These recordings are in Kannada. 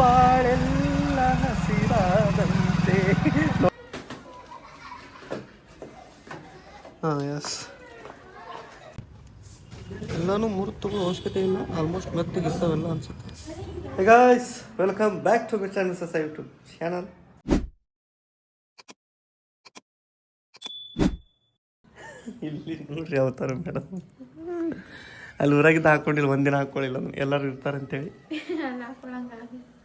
ಬಾಳೆಲ್ಲ ಹಸಿರಾದಂತೆ. ಹಾಂ ಎಸ್ ಎಲ್ಲಾನು ಮೂರು ತಗೋ ಅವಶ್ಯಕತೆ ಇಲ್ಲ. ಆಲ್ಮೋಸ್ಟ್ ಮೆತ್ತಿಗೆ ಇರ್ತಾವೆಲ್ಲ ಅನ್ಸುತ್ತೆ. Guys welcome back to my channel ಸಸ YouTube channel ಇಲ್ಲಿ ನೋಡ್ರಿ ಅವತಾರ ಮೇಡಮ್ ಅಲ್ಲಿ ಊರಾಗಿದ್ದ ಹಾಕೊಂಡಿಲ್ಲ ಒಂದಿನ ಹಾಕೊಳ್ಳಿಲ್ಲ ಎಲ್ಲರೂ ಇರ್ತಾರೆ ಅಂತೇಳಿ.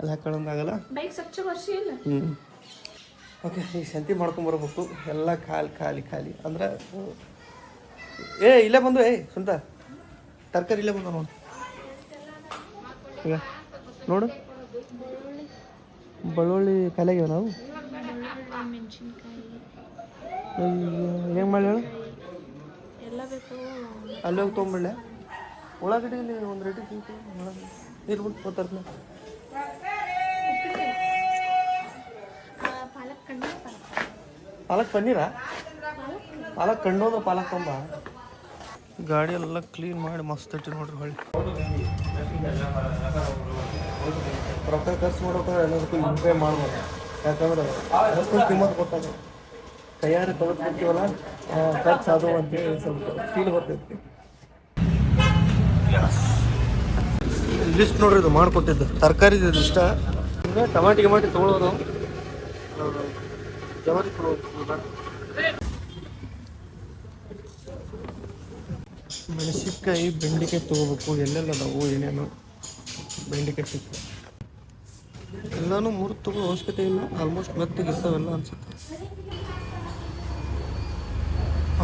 ಅಲ್ಲಿ ಹಾಕೊಳ್ಳೋದಾಗಲ್ಲ ಬೈಕ್ ಸ್ವಚ್ಛ ವರ್ಷ ಇಲ್ಲ? ಹ್ಞೂ ಓಕೆ ಈ ಸಂತಿ ಮಾಡ್ಕೊಂಬರ್ಬೇಕು ಎಲ್ಲ ಖಾಲಿ ಖಾಲಿ ಖಾಲಿ. ಅಂದ್ರೆ ಏ ಇಲ್ಲೇ ಬಂದು ಏಯ್ ಸುಂತ ತರಕಾರಿ ಇಲ್ಲೇ ಬಂದು ನೋಡು. ಈಗ ನೋಡು. ಬೆಳ್ಳುಳ್ಳಿ ಕಲೆಗೆ ನಾವು? ಹೆಂಗೆ ಮಾಡಿ ಹೇಳು? ಎಲ್ಲ ಬೇಕು. ಅಲ್ಲಿ ಹೋಗಿ ತೊಗೊಂಬಿಡ್ಲೆ ಉಳ್ಳಾಗಡ್ಡಿ ಒಂದು ರೇಟಿಗೆ ಸಿಗ್ತೀವಿ ನೀರು ಬಿಟ್ಟು ಪಾಲಕ್ ಪನ್ನೀರಾ? ಪಾಲಕ್ ಕಣ್ಣೋದ ಪಾಲಕ್ ತೊಂಬ ಗಾಡಿ ಎಲ್ಲ ಕ್ಲೀನ್ ಮಾಡಿ ಮಸ್ತ್ ಐತಿ ನೋಡ್ರಿ ಹೊಳ್ಳಿ. ರೊಕ್ಕ ಖರ್ಚು ಮಾಡೋಕೆ ಎಲ್ಲದಕ್ಕೂ ಇಂಪೇ ಮಾಡ್ಬೋದು. ಯಾಕಂದ್ರೆ ಅದಕ್ಕೂ ಕಿಮ್ಮತ್ ಗೊತ್ತಾಗ ಕೈಯಾರೆ ತೊಗೊಳ್ತಿರ್ತೀವಲ್ಲ ಖರ್ಚು ಅದು ಅಂತೇಳಿ ಸ್ವಲ್ಪ ಫೀಲ್ ಬರ್ತೈತಿ. ಲಿಸ್ಟ್ ನೋಡ್ರಿ ಇದು ಮಾಡಿಕೊಟ್ಟಿದ್ದು. ತರಕಾರಿ ಇದು ಇಷ್ಟ. ಟಮಾಟಿ ಗಿಮಾಟಿ ತೊಗೊಳೋದು. ಜವಾರಿ ಮೆಣಸಿನ್ಕಾಯಿ ಬೆಂಡಿಕಾಯಿ ತೊಗೋಬೇಕು ಎಲ್ಲೆಲ್ಲ ಅದಾವು, ಏನೇನು ಬೆಂಡಿಕಾಯಿ ಸಿಕ್ಕು ಎಲ್ಲಾನು ಮೂರು ತಗೋ, ಅವಶ್ಯಕತೆ ಇಲ್ಲ ಆಲ್ಮೋಸ್ಟ್ ಮತ್ತಿಗೆ ಇರ್ತಾವೆಲ್ಲ ಅನ್ಸುತ್ತೆ.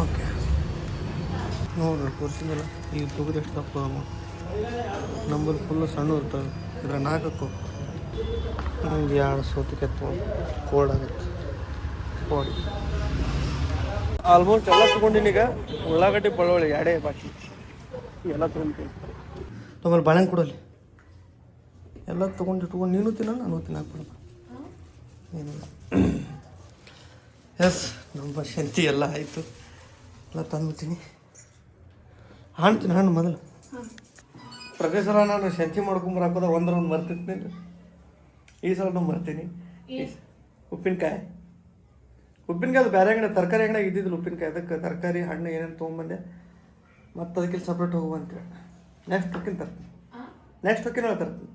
ಓಕೆ ನೋಡ್ರಿ ತೋರಿಸಿದ್ಮೇಲೆ ಈಗ ತೊಗರಿ ಎಷ್ಟು ತಪ್ಪು ಅಮ್ಮ? ನಂಬಲ್ಲಿ ಫುಲ್ಲು ಸಣ್ಣ ಇರ್ತವೆ. ಇದ್ರ ನಾಲ್ಕಕ್ಕೂ. ಒಂದು ಎರಡು ತೊಗೊಂಡು ಕೋಲ್ಡ್ ಆಗುತ್ತೆ. ಬಾಡಿ ಆಲ್ಮೋಸ್ಟ್ ಎಲ್ಲ ತೊಗೊಂಡಿನಿ ಈಗ. ಉಳ್ಳಾಗಡ್ಡಿ ಬೆಳ್ಳುಳ್ಳಿ ಎರಡೇ ಬಾಕಿ. ಎಲ್ಲ ತೊಗೊಂತೀನಿ ತಗೊಂಡು ಬಾಳೆಹಣ್ಣು ಕೊಡಲಿ. ಎಲ್ಲ ತೊಗೊಂಡು ಇಟ್ಕೊಂಡು ನೀನು ತಿನ್ನ ನಾನು ತಿನ್ನಾಕ್ಬಿಡಪ್ಪ ಏನಿಲ್ಲ. ಎಸ್ ನಮ್ಮ ಶಂತಿ ಎಲ್ಲ ಆಯಿತು. ಎಲ್ಲ ತಂದ್ಬಿಡ್ತೀನಿ. ಹಣ್ಣು ತಿನ್ನ ಹಣ್ಣು ಮೊದಲು. ಪ್ರೊಫೆಸರ ನಾನು ಶಂತಿ ಮಾಡ್ಕೊಂಬರಾಕೋದ ಒಂದ್ರ ಒಂದು ಮರ್ತಿರ್ತೀನಿ ಈ ಸಲ ನಾನು ಮರ್ತೀನಿ. ಉಪ್ಪಿನಕಾಯಿ. ಉಪ್ಪಿನಕಾಯಿ ಅದು ಬೇರೆ ಅಂಗಡಿ ತರಕಾರಿ ಅಂಗಡಿ ಇದ್ದಿದ್ದಿಲ್ಲ ಉಪ್ಪಿನಕಾಯಿ. ಅದಕ್ಕೆ ತರಕಾರಿ ಹಣ್ಣು ಏನೇನು ತೊಗೊಂಬಂದೆ ಮತ್ತೆ ಅದಕ್ಕೆ ಸಪ್ರೇಟ್ ಹೋಗುವಂತೇಳಿ ನೆಕ್ಸ್ಟ್ ಹೊಕ್ಕಿನ ತರ್ತೀನಿ ನೆಕ್ಸ್ಟ್ ಹೊಕ್ಕಿನ ತರ್ತೀನಿ.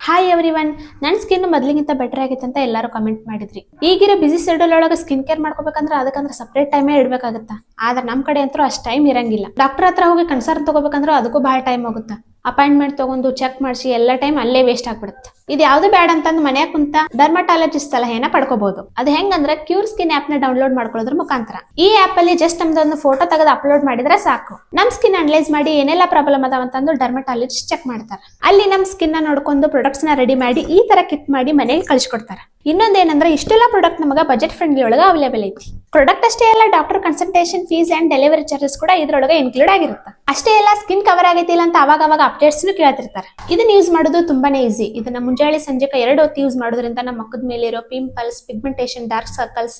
ಹಾಯ್ ಎವ್ರಿ ಒನ್ ನನ್ನ ಸ್ಕಿನ್ ಮೊದಲಿಗಿಂತ ಬೆಟರ್ ಆಗಿತ್ತು ಅಂತ ಎಲ್ಲರೂ ಕಮೆಂಟ್ ಮಾಡಿದ್ರಿ. ಈಗಿರೋ ಬಿಸಿ ಶೆಡ್ಯೂಲ್ ಒಳಗೆ ಸ್ಕಿನ್ ಕೇರ್ ಮಾಡ್ಕೋಬೇಕಂದ್ರೆ ಅದಕ್ಕಂದ್ರೆ ಸಪ್ರೇಟ್ ಟೈಮೇ ಇಡಬೇಕಾಗುತ್ತಾ? ಆದ್ರೆ ನಮ್ಮ ಕಡೆ ಅಂತೂ ಅಷ್ಟು ಟೈಮ್ ಇರಂಗಿಲ್ಲ. ಡಾಕ್ಟರ್ ಹತ್ರ ಹೋಗಿ ಕನ್ಸರ್ನ್ ತಗೋಬೇಕಂದ್ರೆ ಅದಕ್ಕೂ ಭಾಳ ಟೈಮ್ ಹೋಗುತ್ತೆ? ಅಪಾಯಿಂಟ್ಮೆಂಟ್ ತಗೊಂಡು ಚೆಕ್ ಮಾಡಿಸಿ ಎಲ್ಲ ಟೈಮ್ ಅಲ್ಲೇ ವೇಸ್ಟ್ ಆಗ್ಬಿಡುತ್ತೆ. ಇದು ಯಾವ್ದು ಬೇಡ ಅಂತಂದು ಮನ್ಯಾಗ ಕುಂತ ಡರ್ಮಟಾಲಜಿಸ್ಟ್ ಸಲಹೆನ ಪಡ್ಕೋಬಹುದು ಅದು ಹೆಂಗಂದ್ರೆ ಕ್ಯೂರ್ ಸ್ಕಿನ್ ಆಪ್ನ ಡೌನ್ಲೋಡ್ ಮಾಡ್ಕೊಳ್ಳೋದ್ರ ಮುಖಾಂತರ. ಈ ಆಪ್ ಅಲ್ಲಿ ಜಸ್ಟ್ ನಮ್ದೊಂದು ಫೋಟೋ ತೆಗೆದು ಅಪ್ಲೋಡ್ ಮಾಡಿದ್ರೆ ಸಾಕು. ನಮ್ ಸ್ಕಿನ್ ಅನಲೈಸ್ ಮಾಡಿ ಏನೆಲ್ಲ ಪ್ರಾಬ್ಲಮ್ ಅದಾವ ಅಂತಂದು ಡರ್ಮಟಾಲಜಿಸ್ಟ್ ಚೆಕ್ ಮಾಡ್ತಾರೆ. ಅಲ್ಲಿ ನಮ್ ಸ್ಕಿನ್ನ ನೋಡ್ಕೊಂಡು ಪ್ರಾಡಕ್ಟ್ಸ್ನ ರೆಡಿ ಮಾಡಿ ಈ ತರ ಕಿಟ್ ಮಾಡಿ ಮನೆಗೆ ಕಳಿಸ್ಕೊಡ್ತಾರೆ. ಇನ್ನೊಂದೇನಂದ್ರೆ, ಇಷ್ಟೆಲ್ಲ ಪ್ರಾಡಕ್ಟ್ ನಮಗೆ ಬಜೆಟ್ ಫ್ರೆಂಡ್ಲಿ ಒಳಗೆ ಅವೈಲೇಬಲ್ ಐತಿ. ಪ್ರಾಡಕ್ಟ್ ಅಷ್ಟೇ ಎಲ್ಲ doctor consultation fees and delivery charges ಕೂಡ ಇದ್ರೊಳಗೆ ಇನ್ಕ್ಲೂಡ್ ಆಗಿರುತ್ತೆ. ಅಷ್ಟೇ ಎಲ್ಲ ಸ್ಕಿನ್ ಕವರ್ ಆಗೈತಿಲ್ಲ ಅಂತ ಅವಾಗ ಅವಾಗ ಅಪ್ಡೇಟ್ಸ್ ಕೇಳ್ತಿರ್ತಾರೆ. ಇದನ್ನ ಯೂಸ್ ಮಾಡೋದು ತುಂಬಾನೇ ಈಸಿ ಇದನ್ನ ಮುಂಜಾನೆ ಸಂಜೆಕ ಎರಡು ಹೊತ್ತು ಯೂಸ್ ಮಾಡೋದ್ರಿಂದ ನಮ್ಮ ಮುಖದ ಮೇಲೆ ಇರೋ ಪಿಂಪಲ್ಸ್ ಪಿಗ್ಮೆಂಟೇಷನ್ ಡಾರ್ಕ್ ಸರ್ಕಲ್ಸ್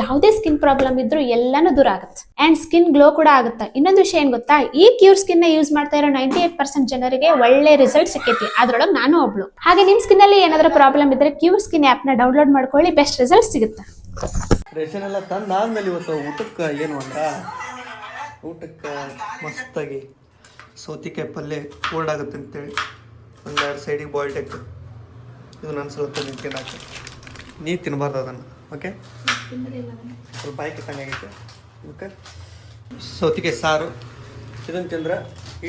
ಯಾವುದೇ ಸ್ಕಿನ್ ಪ್ರಾಬ್ಲಮ್ ಇದ್ರೂ ಎಲ್ಲಾನು ದೂರ ಆಗುತ್ತೆ. ಅಂಡ್ ಸ್ಕಿನ್ ಗ್ಲೋ ಕೂಡ ಆಗುತ್ತೆ. ಇನ್ನೊಂದು ವಿಷಯ ಏನ್ ಗೊತ್ತಾ? ಈ ಕ್ಯೂರ್ ಸ್ಕಿನ್ನ ಯೂಸ್ ಮಾಡ್ತಾ ಇರೋ ನೈಂಟಿ ಏಟ್ ಪರ್ಸೆಂಟ್ ಜನರಿಗೆ ಒಳ್ಳೆ ರಿಸಲ್ಟ್ ಸಿಕ್ಕೈತಿ. ಅದ್ರೊಳಗೆ ನಾನು ಒಬ್ಳು. ಹಾಗೆ ನಿಮ್ ಸ್ಕಿನ್ ಅಲ್ಲಿ ಏನಾದ್ರೂ ಪ್ರಾಬ್ಲಮ್ ಇದ್ರೆ ಕ್ಯೂರ್ ಸ್ಕಿನ್ ಆಪ್ನ ಡೌನ್ಲೋಡ್ ಮಾಡ್ಕೊಳ್ಳಿ ಬೆಸ್ಟ್ ರಿಸಲ್ಟ್ ಸಿಗುತ್ತೆ. ರೇಷನ್ ಎಲ್ಲ ತಂದು ಆದ್ಮೇಲೆ ಇವತ್ತು ಊಟಕ್ಕೆ ಏನು ಅಂತ? ಊಟಕ್ಕೆ ಮಸ್ತಾಗಿ ಸೌತಿಕಾಯಿ ಪಲ್ಯ ಕೋಲ್ಡ್ ಆಗುತ್ತೆ ಅಂತೇಳಿ. ಒಂದೆರಡು ಸೈಡಿಗೆ ಬಾಯ್ಲ್ ಟೆಕ್ ಇದು ನನ್ನ ಸ್ವಲ್ಪ ನೀನು ಹಾಕಿ. ನೀ ತಿನ್ನಬಾರ್ದು ಅದನ್ನು ಓಕೆ ಸ್ವಲ್ಪ ಬಾಯಿ ಕೆಟ್ಟಂಗಾಗೈತೆ ಓಕೆ ಸೌತಿಕಾಯಿ ಸಾರು. ಇದನ್ನು ತಿಂದ್ರೆ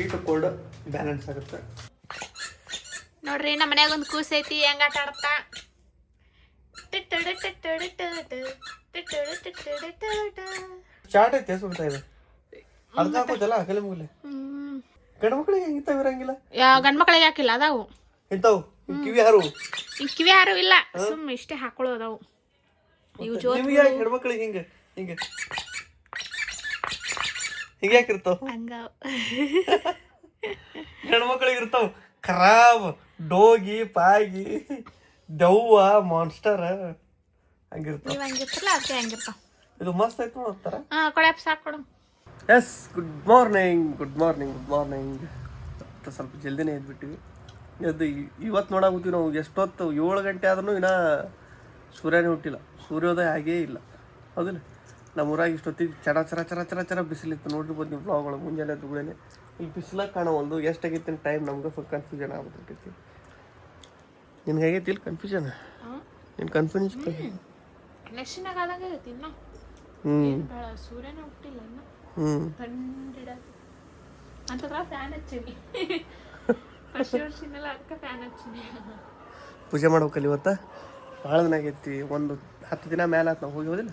ಈಟು ಕೋಲ್ಡ್ ಬ್ಯಾಲೆನ್ಸ್ ಆಗುತ್ತೆ. ನೋಡ್ರಿ ನಮ್ಮ ಮನ್ಯಾಗ ಒಂದು ಕೂಸೈತಿ ಐತಿ ಹೆಂಗ ಆಟ ಆಡ್ತಾ? ಚಾಟ್ ಐತೆ ಸುಡ್ತಾ ಇದೆ. ಅರ್ಧ ಹಾಕೋದಲ್ಲ ಕಲೆ ಮುಗಲೆ. ಗಂಡು ಮಕ್ಕಳಿಗೆ ಇಂಥವು ಇರಂಗಿಲ್ಲ ಯಾವ ಗಂಡ್ ಮಕ್ಳಿಗೆ ಹಾಕಿಲ್ಲ ಅದಾವು. ಇಂಥವು ಕಿವಿ ಹಾರು. ಕಿವಿ ಯಾರು ಇಲ್ಲ. ಸುಮ್ ಇಷ್ಟೇ ಹಾಕೊಳ್ಳೋ ಅದಾವು. ಇವು ಜೋ ನಿಮ್ಗೆ ಯಾಕೆ ಹೆಣ್ಮಕ್ಳಿಗೆ ಹಿಂಗೆ ಹಿಂಗೆ? ಹಿಂಗೆ ಯಾಕೆ ಇರ್ತಾವ? ಹಂಗ. ಹೆಣ್ಮಕ್ಳಿಗೆ ಇರ್ತಾವ. ಖರಾಬ್ ಡೋಗಿ ಪಾಗಿ ದೆವ್ವ ಮಾನ್ಸ್ಟರ್ ಹಂಗಿರ್ತಾವ ನೀವ್ ಹಂಗಿರ್ತಲ್ಲ ಅದಕ್ಕೆ ಹಂಗಿರ್ತಾವ. ಇದು ಮಸ್ತ್ ಐತೆ ನೋಡ್ತಾರ ಹಾ ಕೊಡಪ್ಪ ಸಾಕು ಕೊಡು. Yes good morning good morning good morning ಸ್ವಲ್ಪ ಜಲ್ದಿನೇ ಎದ್ಬಿಟ್ಟಿವಿ. ಅದು ಇವತ್ತು ನೋಡಾಕತ್ತೀವಿ ನಾವು ಎಷ್ಟೊತ್ತು ಏಳು ಗಂಟೆ ಆದ್ರೂ ಇನ್ನೂ ಸೂರ್ಯನೇ ಹುಟ್ಟಿಲ್ಲ. ಸೂರ್ಯೋದಯ ಆಗೇ ಇಲ್ಲ. ಹೌದಿಲ್ಲ? ನಮ್ಮ ಊರಾಗ ಇಷ್ಟೊತ್ತಿಗೆ ಚರ ಚರ ಚರ ಚರ ಚರ ಬಿಸಿಲಿತ್ತು. ನೋಡಿರ್ಬೋದು ನೀವು ಬ್ಲಾಗ್ಗಳು ಮುಂಜಾನೆ ದುಗಳೇನೆ ಇಲ್ಲಿ ಬಿಸಿಲಾಗ ಕಾಣವಲ್ದು ಎಷ್ಟಾಗೈತಿ ಟೈಮ್ ನಮ್ಗೆ ಫುಲ್ ಕನ್ಫ್ಯೂಷನ್ ಆಗ್ಬಿಟ್ಟಿರ್ತೈತಿ. ನಿನ್ಗೆ ಹೇಗೈತಿ ಇಲ್ಲಿ ಕನ್ಫ್ಯೂಷನ್ ನಿನ್ ಕನ್ಫ್ಯೂಷನ್ ಆದಂಗೆ ಆಗೈತಿ ಇನ್ನ ಹ್ಞೂ ಸೂರ್ಯನ ಹುಟ್ಟಿಲ್ಲ ಕಂಡಿಡ ಅಂತದ್ರ ಫ್ಯಾನ್ ಹಚ್ಚೀನಿ. ಫಸ್ಟ್ ವರ್ಷನೆಲ್ಲ ಅದಕ್ಕೆ ಫ್ಯಾನ್ ಹಚ್ಚೀನಿ. ಪೂಜೆ ಮಾಡ್ಬೇಕಲ್ಲ ಇವತ್ತು? ಭಾಳ ದಿನ ಆಗೈತಿ. ಒಂದು ಹತ್ತು ದಿನ ಮೇಲೆ ಆಯ್ತು ನಾವು ಹೋಗಿ ಹೋದಿಲ್ಲ?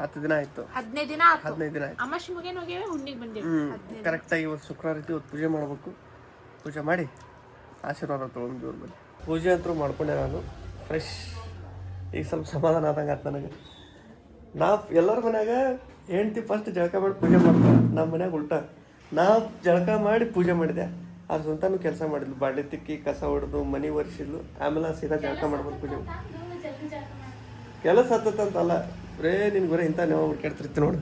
ಹತ್ತು ದಿನ ಆಯ್ತು. ಹದಿನೈದು ದಿನ ಹದಿನೈದು ದಿನ ಆಯ್ತು. ಅಮಾಶಿ ಮುಗೇನು ಹೋಗ್ಯಾವೆ ಹುಣ್ಣಿಗೆ ಬಂದೇವಿ. ಕರೆಕ್ಟಾಗಿ ಇವತ್ತು ಶುಕ್ರವಾರ ಐತಿ ಇವತ್ತು ಪೂಜೆ ಮಾಡಬೇಕು. ಪೂಜೆ ಮಾಡಿ ಆಶೀರ್ವಾದ ತೊಗೊಂಡು ಬಳಿ. ಪೂಜೆ ಅಂತೂ ಮಾಡ್ಕೊಂಡೆ ನಾನು. ಫ್ರೆಶ್ ಈಗ ಸ್ವಲ್ಪ ಸಮಾಧಾನ ಆದಂಗೆ ಆಯ್ತು ನನಗೆ. ನಾ ಎಲ್ಲರ ಮನ್ಯಾಗ ಹೆಂಡ್ತಿ ಫಸ್ಟ್ ಜಳಕ ಮಾಡಿ ಪೂಜೆ ಮಾಡ್ತಾರೆ ನಮ್ಮ ಮನ್ಯಾಗ ಉಲ್ಟ. ನಾ ಜಳಕ ಮಾಡಿ ಪೂಜೆ ಮಾಡಿದೆ. ಅದ್ರ ಸ್ವಂತನೂ ಕೆಲಸ ಮಾಡಿದ್ಲು. ಬಾಂಡೆ ತಿಕ್ಕಿ ಕಸ ಹೊಡೆದು ಮನೆ ಒರೆಸಿದ್ಲು. ಆಮೇಲೆ ಸೀದಾ ಜಳಕ ಮಾಡ್ಬೋದು ಪೂಜೆ ಕೆಲಸ ಹತ್ತತ್ತಂತಲ್ಲ ಬರೇ ನಿನ್ಗೆ ಬರೀ ಇಂಥ ನೀವು ಹುಡ್ಕಾಡ್ತಿರ್ತಿ ನೋಡು.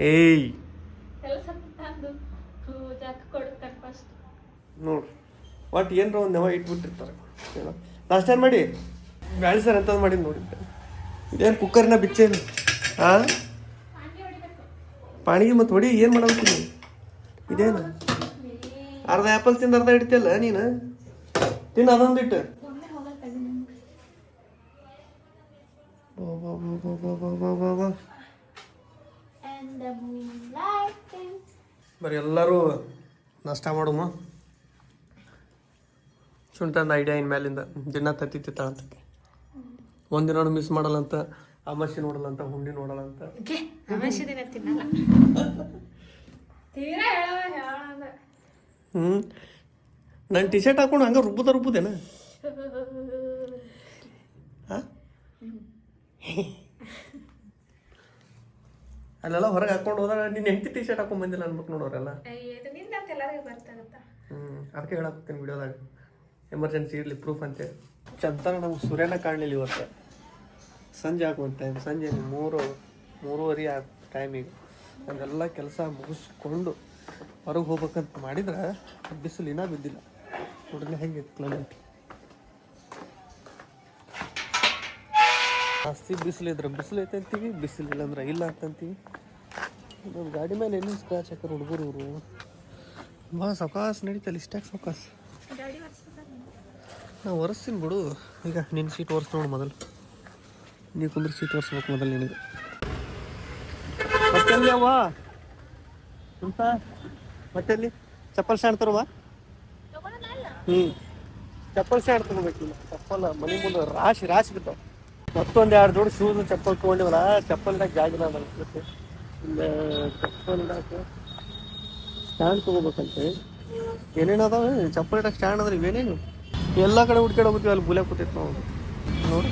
ಏಯ್. ನೋಡ್ರಿ ಒಟ್ಟು ಏನರ ಒಂದು ನೆವ ಇಟ್ಬಿಟ್ಟಿರ್ತಾರೆ. ಏನೋ. ಲಾಸ್ಟ್ ಟೈಮ್ ಮಾಡಿ? ಬ್ಯಾಳಿ ಸರ್ ಎಂಥದ್ದು ಮಾಡಿದ್ದು ನೋಡಿ. ಇದೇನು ಕುಕ್ಕರ್ನ ಬಿಚ್ಚೇನು ಹಾಂ ಪಾಣಿಗೆ ಮತ್ತು ಹೊಡಿ ಏನು ಮಾಡಬೇಕು ಇದೇನು? ಅರ್ಧ ಆ್ಯಪಲ್ ತಿಂದು ಅರ್ಧ ಇಡ್ತಿಯಲ್ಲ ನೀನು? ತಿನ್ನು, ಅದೊಂದು ಇಟ್ಟು. ಬರೀ ಎಲ್ಲರೂ ನಷ್ಟ ಮಾಡುಮ. ಶುಂಠಂದು ಐಡಿಯಾ ಇನ್ ಮೇಲಿಂದ ದಿನ ತತ್ತಿ ತಿತ್ತಾಳಂತ ಒಂದಿನ ಮಿಸ್ ಮಾಡಲ್ಲ ಅಂತ ಅಮಾಸಿ ನೋಡಲ್ಲ ಅಂತ ಹುಂಡಿ ನೋಡಲ್ಲ ಅಂತ ಅಮಾಶಿ ದಿನ ತಿನ್ನಲ್ಲ. ತೀರಾ ಹೇಳವ ಹೇಳ ಹ್ಞೂ ನಾನು ಟಿ ಶರ್ಟ್ ಹಾಕೊಂಡು ಹಂಗೆ ರುಬ್ಬುದ ರುಬ್ಬುದೇನ? ಅಲ್ಲೆಲ್ಲ ಹೊರಗೆ ಹಾಕೊಂಡು ಹೋದಾಗ ನೀನು ಹೆಂಡತಿ ಟಿ ಶರ್ಟ್ ಹಾಕೊಂಡು ಬಂದಿಲ್ಲ ಅನ್ಬೇಕು ನೋಡೋರೆಲ್ಲ. ಹ್ಞೂ ಅದಕ್ಕೆ ಹೇಳಾಕ್ತೀನಿ ವಿಡಿಯೋದಾಗ. ಎಮರ್ಜೆನ್ಸಿ ಇರಲಿ ಪ್ರೂಫ್ ಅಂತೆ. ಚಂತನ ನಮ್ಗೆ ಸೂರ್ಯನ ಕಾಣಲಿಲ್ಲ ಇವತ್ತು. ಸಂಜೆ ಆಗುವಂಥ ಟೈಮ್ ಸಂಜೆ ಮೂರು ಮೂರುವರೆ ಆ ಟೈಮಿಗೆ ಅದೆಲ್ಲ ಕೆಲಸ ಮುಗಿಸ್ಕೊಂಡು ಹೊರಗೆ ಹೋಗ್ಬೇಕಂತ ಮಾಡಿದ್ರೆ ಬಿಸಿಲು ಇನ್ನೂ ಬಿದ್ದಿಲ್ಲ. ನೋಡ್ರಿ ಹೆಂಗೆ ಕ್ಲೈಮೇಟ್ ಜಾಸ್ತಿ ಬಿಸಿಲಿದ್ರೆ ಬಿಸಿಲು ಐತೆ ಅಂತೀವಿ ಬಿಸಿಲು ಅಂದ್ರೆ ಇಲ್ಲ ಅಂತಂತೀವಿ ನಮ್ಮ ಗಾಡಿ ಮೇಲೆ ಎಲ್ಲಿ ಸ್ಕ್ರಾಚ್ ಹಾಕೋರು ಹುಡುಗರು ಇವರು? ಭಾಳ ಸಕಾಸ್ ನಡೀತಲ್ಲ ಇಷ್ಟಾಗಿ ಸಕಾಸ್? ನಾ ಒರೆಸ್ತೀನಿ ಬಿಡು. ಈಗ ನಿನ್ನ ಸೀಟ್ ಒರೆಸ್ ನೋಡು ಮೊದಲು. ನೀ ಕುಂದ್ರೆ ಸೀಟ್ ಒರೆಸ್ಬೇಕು ಮೊದಲು ನಿನಗೆ. ಮತ್ತೆಲ್ಲಿ ಅವ್ವ? ಅಂತ ಮತ್ತೆಲ್ಲಿ? ಚಪ್ಪಲ್ ಸ್ಟ್ಯಾಂಡ್ ತರುವ? ಹ್ಞೂ ಚಪ್ಪಲ್ ಸ್ಟ್ಯಾಂಡ್ ತಗೋಬೇಕು ಚಪ್ಪಲ್ ಮನೆ ಮುಂದೆ ರಾಶಿ ರಾಶಿ ಬಿದ್ದಾವ. ಮತ್ತೊಂದು ಎರಡು ಜೋಡಿ ಶೂಸ್ ಚಪ್ಪಲ್ ತೊಗೊಂಡಿವಲ್ಲ, ಚಪ್ಪಲ್ ಜಾಗಿಲ್ಲ ಅನ್ಸುತ್ತೆ ಇಲ್ಲ ಚಪ್ಪಲ್ ಇಡಕ್ಕೆ ಸ್ಟ್ಯಾಂಡ್ ತಗೋಬೇಕಂತೆ. ಏನೇನು ಅದಾವೆ? ಚಪ್ಪಲ್ ಇಡಕ್ಕೆ ಸ್ಟ್ಯಾಂಡ್ ಅಂದ್ರೆ ಇವೇನೇನು? ಎಲ್ಲ ಕಡೆ ಹುಡ್ಕಾಡ್ ಹೋಗ್ತೀವಿ ಅಲ್ಲಿ ಬುಲೆ ಕೂತೈತೆ ನಾವು. ನೋಡಿ.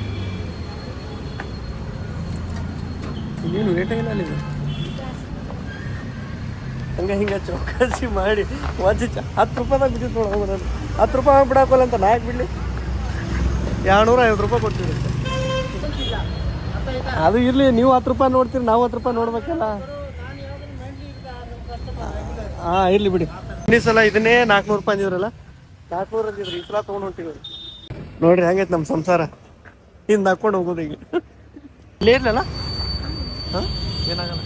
ಇನ್ನೇನು ರೇಟ ಇಲ್ಲ ಅಲ್ಲಿ. ಹಂಗೆ ಹಿಂಗೆ ಚೌಕಾಸಿ ಮಾಡಿ ವಜ್ಜಿ ಚ ಹತ್ತು ರೂಪಾಯಿದಾಗ ಬಿದ್ದಿತ್ತು ನೋಡು ಹೋಗು ನಾನು ಹತ್ತು ರೂಪಾಯಿ ಬಿಡಾಕೋಲ್ಲ ಅಂತ ನಾ ಬಿಡ್ಲಿ. ಬಿಡಲಿ ಎರಡುನೂರ ಐವತ್ತು ರೂಪಾಯಿ ಕೊಡ್ತೀವಿ. ಅದು ಇರಲಿ, ನೀವು ಹತ್ತು ರೂಪಾಯಿ ನೋಡ್ತೀರಿ, ನಾವು ಹತ್ತು ರೂಪಾಯಿ ನೋಡ್ಬೇಕಲ್ಲ. ಹಾಂ, ಇರಲಿ ಬಿಡಿ. ಈ ಸಲ ಇದನ್ನೇ ನಾಲ್ಕುನೂರು ರೂಪಾಯಿ ಅಂದಿದ್ರಲ್ಲ? ನಾಲ್ಕುನೂರು ಅಂದಿದ್ರಿ, ಈ ಸಲ ತೊಗೊಂಡು ಹೊಂಟಿವಿ. ನೋಡ್ರಿ, ಹಂಗೈತೆ ನಮ್ಮ ಸಂಸಾರ. ಹಿಂದೆ ಹಾಕ್ಕೊಂಡು ಹೋಗೋದು ಈಗ ಇಲ್ಲೇ ಇರ್ಲಲ್ಲ? ಹಾಂ ಏನಾಗಲ್ಲ.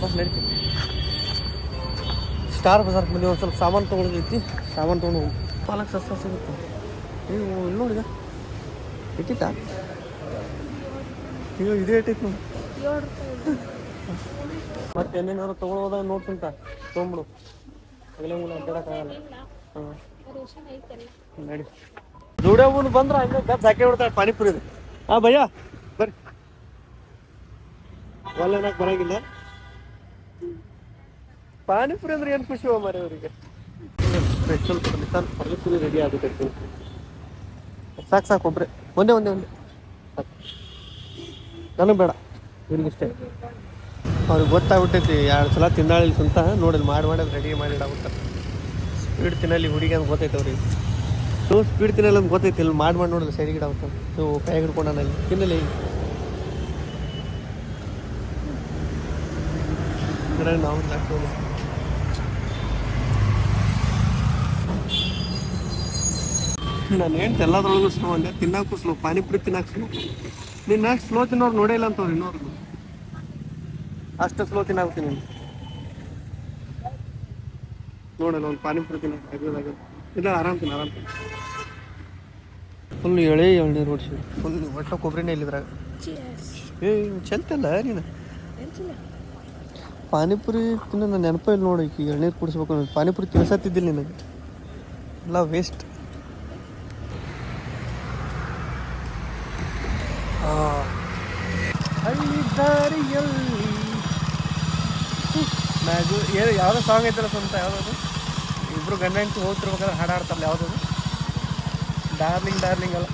ಬಸ್ ನಡೀತೀನಿ ಸ್ಟಾರ್ ಬಜಾರ್ ಬಂದು ಒಂದು ಸ್ವಲ್ಪ ಸಾಮಾನು ತೊಗೊಳೋದೈತಿ ಸಾಮಾನು ತೊಗೊಂಡು ಹೋಗಿ. ಪಾಲಕ್ ಸಸ್ತ ಸಿಗುತ್ತೆ. ನೀವು ಇಲ್ಲಿ ನೋಡಿದ? ಇಟ್ಟಿತ್ತ ಅಯ್ಯೋ ಇದೇ ಇಟ್ಟಿತ್ತು ನೋಡಿ. ಮತ್ತೆ ಏನೇನಾದ್ರು ತೊಗೊಳೋದ ನೋಡ್ತಿಂತ ತೊಗೊಂಬಿಡು ಅಗಲೇ ಮೂಲ ಅಡ್ಡಾಡಕ್ಕಾಗಲ್ಲ ಹಾಂ. ನಡಿ. ದುಡಿಯೋ ಬಂದ್ರೆ ಹಂಗೆ ಗದ್ದು ಹಾಕಿ ಬಿಡ್ತಾಳೆ ಪಾನಿಪುರಿ ಹಾಂ ಭಯ್ಯ. ಒಳ್ಳೆನಾಗ ಬರಂಗಿಲ್ಲ. ಪಾನಿಪುರಿ ಅಂದ್ರೆ ಏನು ಖುಷಿ ಮಾರಿ ಅವರಿಗೆ? ಸ್ಪೆಷಲ್ ಪಾನಿಪುರಿ ರೆಡಿ ಆಗುತ್ತೆ ಸಾಕು ಸಾಕು ಒಬ್ರೆ. ಒಂದೇ ಒಂದೇ ಒಂದೇ. ನನಗೆ ಬೇಡ. ಇವ್ರಿಗಿಷ್ಟೇ. ಅವ್ರಿಗೆ ಗೊತ್ತಾಗ್ಬಿಟ್ಟೈತಿ ಎರಡು ಸಲ ತಿನ್ನಾಳಿ ಸುಂತ. ನೋಡಿ ಮಾಡಿ ಮಾಡಿ ರೆಡಿ ಮಾಡಿ ಸ್ಪೀಡ್ ತಿನ್ನಲ್ಲಿ ಹುಡುಗಿ ಅಂತ ಗೊತ್ತೈತೆ ಅವ್ರಿಗೆ. ಸ್ಪೀಡ್ ತಿನ್ನಲ್ಲ ಅಂತ ಗೊತ್ತೈತಿ. ಇಲ್ಲಿ ಮಾಡಿ ಮಾಡಿ ನೋಡಿದ್ರೆ ಸೈಡ್ ಗಿಡ ಅಂತ ನೀವು ಕೈ ಹಿಡ್ಕೊಂಡಲ್ಲಿ ತಿನ್ನಲಿ. ಇದ್ರಾಗ ನಾವು ಹಾಕ್ಬೋದು ನಾನು ಹೇಳ್ತೆ ಎಲ್ಲದ್ರೊಳಗೂ ಸ್ಲೋ ಅಂದೆ. ತಿನ್ನಕ್ಕೂ ಸ್ಲೋ ಪಾನಿಪುರಿ ತಿನ್ನಕ್ಕೆ ಸ್ಲೋ ನಿನ್ನ ಸ್ಲೋ ತಿನ್ನೋರು ನೋಡೇ ಇಲ್ಲ ಅಂತವ್ರು ಇನ್ನೋರ್ಗು ಅಷ್ಟು ಸ್ಲೋ ತಿನ್ನಾಕ್ತೀನಿ ನೀನು. ನೋಡಲ್ಲ ಒಂದು ಪಾನಿಪುರಿ ತಿನ್ನಕ್ಕೆ ಇಲ್ಲ ಆರಾಮ್ ತಿನ್ನ ಆರಾಮ್ ತಿನ್ನ. ಫುಲ್ ಎಳೆ ಎಳ್ಳಿ ನೋಡ್ಸಿ ಫುಲ್ ಒಟ್ಟು ಕೊಬ್ಬರಿನೇ ಇಲ್ಲಿದ್ರಾಗ. ಏ ಚೆಲ್ತಲ್ಲ ನೀನು? ಪಾನಿಪುರಿ ತಿನ್ನೋ ನನ್ನ ನೆನಪು ಇಲ್ಲ ನೋಡಿ, ಈಗ ಎಳ್ನೀರು ಕುಡಿಸ್ಬೇಕು ಅನ್ನೋದು. ಪಾನಿಪುರಿ ತಿನ್ಸತ್ತಿದ್ದಿಲ್ಲ ನಿನಗೆ. ಎಲ್ಲ ವೇಸ್ಟ್ ಹಳ್ಳಿ ದಾರಿಯಲ್ಲಿ ಮ್ಯಾಗು ಯಾವುದೋ ಸಾಂಗ್ ಐತಲ್ಲ ಸ್ವಂತ ಯಾವುದದು? ಇಬ್ರು ಗಂಡ ಹೆಂಡತಿ ಹೋಗ್ತಿರ್ಬೇಕಾದ್ರೆ ಹಾಡು ಹಾಡ್ತಾರಲ್ಲ, ಯಾವುದದು? ಡಾರ್ಲಿಂಗ್ ಡಾರ್ಲಿಂಗ್ ಅಲ್ಲ.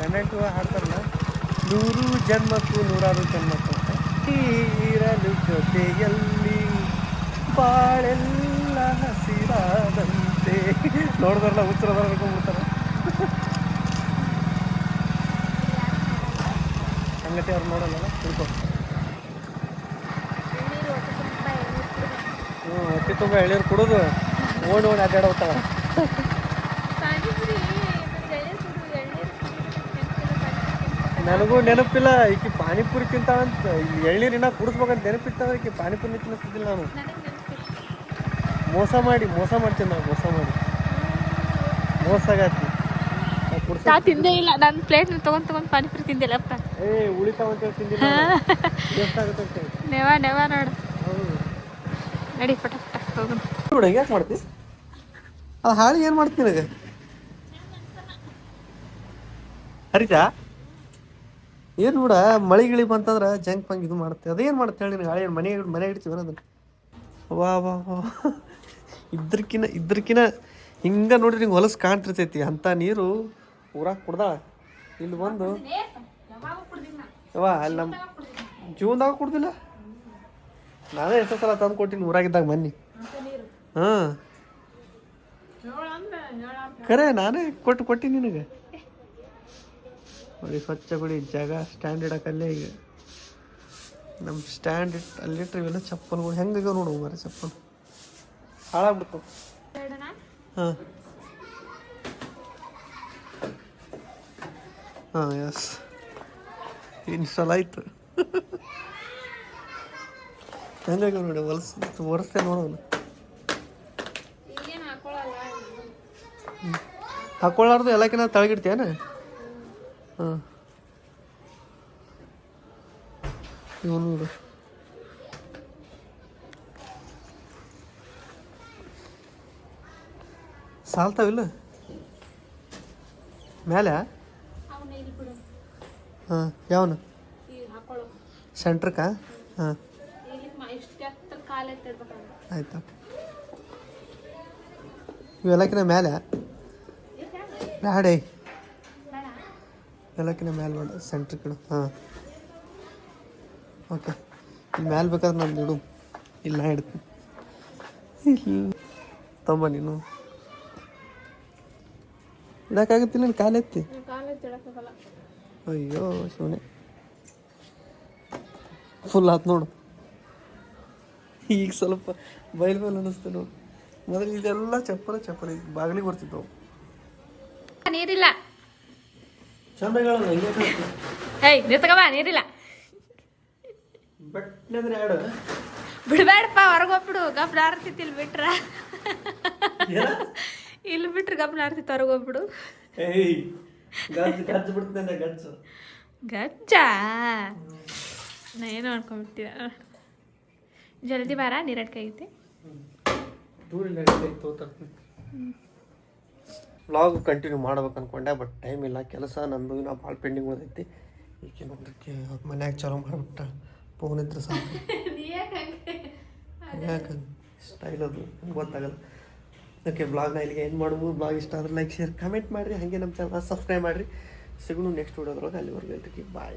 ಗಂಡ ಹೆಂಡತಿ ಹಾಡ್ತಾರಲ್ಲ. ನೂರು ಜನ್ಮಕ್ಕೂ ನೂರಾರು ಜನ್ಮಕ್ಕೂ ಇರಲು ಜೊತೆಯಲ್ಲಿ ಬಾಳೆಲ್ಲ ಹಸಿರಾದಂತೆ. ನೋಡಿದ್ರಲ್ಲ ಉತ್ತರ ಬರ್ಕೊಂಡ್ಬಿಡ್ತಾರೆ ಸಂಗತಿ ಅವ್ರು ನೋಡಲ್ಲ, ತಿಳ್ಕೊ. ಹ್ಞೂ ಹೊಟ್ಟೆ ತುಂಬ ಎಳೀರು ಕುಡಿದು ಓಡಿ ಓಡಿ ಅಡ್ಡಾಡ ನನಗೂ ನೆನಪಿಲ್ಲ ಈಕಿ ಪಾನಿಪುರಿ ತಿಂತಾಳಂತ ಎಳ್ನೀರಿನ ಕುಡಿಸ್ಬೇಕಂತ ನೆನಪಿತ್ತಂದ್ರೆ ಈಕಿ ಪಾನಿಪುರಿ ತಿನ್ನಿಸ್ತಿದ್ದಿಲ್ಲ ನಾನು. ಮೋಸ ಮಾಡಿ ಮೋಸ ಮಾಡ್ತೀನಿ ನಾವು ಮೋಸ ಮಾಡಿ. ಮೋಸ ಆಗತ್ತಿ. ನಾ ತಿಂದೇ ಇಲ್ಲ ನನ್ನ ಪ್ಲೇಟ್ ತಗೊಂಡ್ ತಗೊಂಡ್ ಪಾನಿಪುರಿ ತಿಂದಿಲ್ಲಪ್ಪ ಏ ಉಳಿ ಅಂತ ತಿಂದಿಲ್ಲ ಎಷ್ಟಾಗುತ್ತೆ ನೆವ ನೆವ ನೋಡು. ನಡಿ ಪಟ ಪಟ ಹೋಗೋಣ. ನೋಡ ಯಾಕೆ ಮಾಡ್ತಿ? ಅದು ಹಾಳಿ ಏನು ಮಾಡ್ತೀನಿ ನಿನಗೆ? ಹರಿತಾ? ಏನು ನೋಡ ಮಳೆ ಗಿಳಿ ಬಂತಂದ್ರೆ ಜಂಕ್ ಪಂಕ್ ಇದು ಮಾಡುತ್ತೆ ಅದೇನು ಮಾಡುತ್ತೆ ಹೇಳಿ ನಿನಗೆ? ಮನೆ ಮನೆ ಇಡ್ತೀವಿ ಅದನ್ನು? ವಾ ವಾ ವಾ. ಇದ್ರಕಿನ ಇದ್ರಕಿನ ಹಿಂಗೆ ನೋಡ್ರಿ ನಿಂಗೆ ಹೊಲಸು ಕಾಣ್ತಿರ್ತೈತಿ. ಅಂಥ ನೀರು ಊರಾಗ ಕುಡ್ದಾಳ. ಇಲ್ಲಿ ಬಂದು. ವಾ ಅಲ್ಲಿ ನಮ್ಮ ಜೀವನದಾಗ ಕುಡ್ದಿಲ್ಲ? ನಾನೇ ಎಷ್ಟೋ ಸಲ ತಂದು ಕೊಟ್ಟಿನಿ ಊರಾಗಿದ್ದಾಗ ಮನ್ನಿ. ಹಾಂ. ಕರೆ, ನಾನೇ ಕೊಟ್ಟು ಕೊಟ್ಟಿನಿ ನಿನಗೆ. ನೋಡಿ ಸ್ವಚ್ಛಗೊಳಿ ಜಾಗ ಸ್ಟ್ಯಾಂಡ್ ಇಡಕ್ಕಲ್ಲೇ ಈಗ ನಮ್ಮ ಸ್ಟ್ಯಾಂಡ್ ಇಟ್ಟು ಅಲ್ಲಿಟ್ರೆ ಇವೆಲ್ಲ ಚಪ್ಪಲ್ಗಳು. ಹೆಂಗಾಗ ನೋಡು ಮರ ಚಪ್ಪಲ್. ಹಾಳಾಗ್ಬಿಡ್ತು. ಹಾಂ. ಹಾಂ ಎಸ್ ಇನ್ಸ್ಟಾಲ್ ಆಯ್ತು. ಹೆಂಗಾಗ ನೋಡಿ ಹೊಲಸು ಒರೆಸ್ತೆ ನೋಡೋಣ. ಹಾಕೊಳ್ಳಾರ್ದು ಎಲ್ಲಕ್ಕಿಂತ ತಳಗಿಡ್ತೀಯನ? ಹಾಂ. ನೋಡು. ಸಾಲ್ತಾವಿಲ್ಲ? ಮೇಲೆ ಹಾಂ ಯಾವನು? ಸೆಂಟ್ರಕ್ಕ? ಹಾಂ. ಆಯ್ತು. ಇವೆಲ್ಲಕ್ಕಿನ ಮೇಲೆ ಬ್ಯಾಡೇ ಎಲ್ಲಕ್ಕಿನ ಮ್ಯಾಲೆ ಬೇಡ ಸೆಂಟ್ರ್ ಕಡೆ. ಹಾಂ. ಓಕೆ ಇಲ್ಲಿ ಮ್ಯಾಲೆ ಬೇಕಾದ್ರೆ ನಾನು ಇಡು. ಇಲ್ಲ. ಹಿಡ್ತೀನಿ ತಮ್ಮ ನೀನು ಇಡಕ್ಕಾಗತ್ತಿಲ್ಲ ನೀನು ಕಾಲೆತ್ತಿ ಅಯ್ಯೋ ಶಿವನೇ. ಫುಲ್ ಆತು ನೋಡು. ಈಗ ಸ್ವಲ್ಪ ಬೈಲ್ ಮೇಲೆ ಅನ್ನಿಸ್ತು ನೋಡು. ಮೊದಲು ಇದೆಲ್ಲ ಚಪ್ಪಲ ಚಪ್ಪಲ ಈಗ ಬಾಗಿಲಿಗೆ ಬರ್ತಿದ್ದವು. ನೀರಿಲ್ಲ. ಏಯ್ ನಿತ್ಕಬ ನೀರಿಲ್ಲ. ಬಿಡ್ಬೇಡಪ್ಪ ಹೊರಗೆ ಹೋಗ್ಬಿಡು. ಗಪ್ ನಾರ್ತಿತ್ತು ಇಲ್ಲಿ ಬಿಟ್ರ. ಇಲ್ಲಿ ಬಿಟ್ರೆ ಗಪ್ ಆರ್ತಿತ್ತು ಹೊರಗೋಗ್ಬಿಡು ಗಜ್ಜು ನಾ ಏನು ಅನ್ಕೊಂಬಿಡ್ತೀವ ಜಲ್ದಿ ಬಾರ ನೀರಡ್ಕಾಗೈತಿ ವ್ಲಾಗ್ ಕಂಟಿನ್ಯೂ ಮಾಡ್ಬೇಕು ಅಂದ್ಕೊಂಡೆ ಬಟ್ ಟೈಮ್ ಇಲ್ಲ. ಕೆಲಸ ನಂದು ನಾ ಭಾಳ ಪೆಂಡಿಂಗ್ ಉಳಿದೈತಿ. ಈಕೆ ನೋಡ್ಲಿಕ್ಕೆ ಮನ್ಯಾಗ ಚಾಲೂ ಮಾಡಿಬಿಟ್ಟ. ಫೋನ್ ಇದ್ರೆ ಸಾಕು. ಯಾಕೆ ಸ್ಟೈಲ್ ಅದು. ಗೊತ್ತಾಗಲ್ಲ. ಓಕೆ ಬ್ಲಾಗ್ನ ಇಲ್ಲಿಗೆ ಏನು ಮಾಡ್ಬೋದು ಬ್ಲಾಗ್ ಇಷ್ಟ ಆದ್ರೆ ಲೈಕ್ ಶೇರ್ ಕಮೆಂಟ್ ಮಾಡಿರಿ. ಹಾಗೆ ನಮ್ಮ ಚಾನಲ್ ಸಬ್ಸ್ಕ್ರೈಬ್ ಮಾಡಿರಿ. ಸಿಗೋಣ ನೆಕ್ಸ್ಟ್ ವಿಡಿಯೋದ್ರೊಳಗೆ ಅಲ್ಲಿವರೆಗೂ ಎಲ್ರಿಗೆ ಬಾಯ್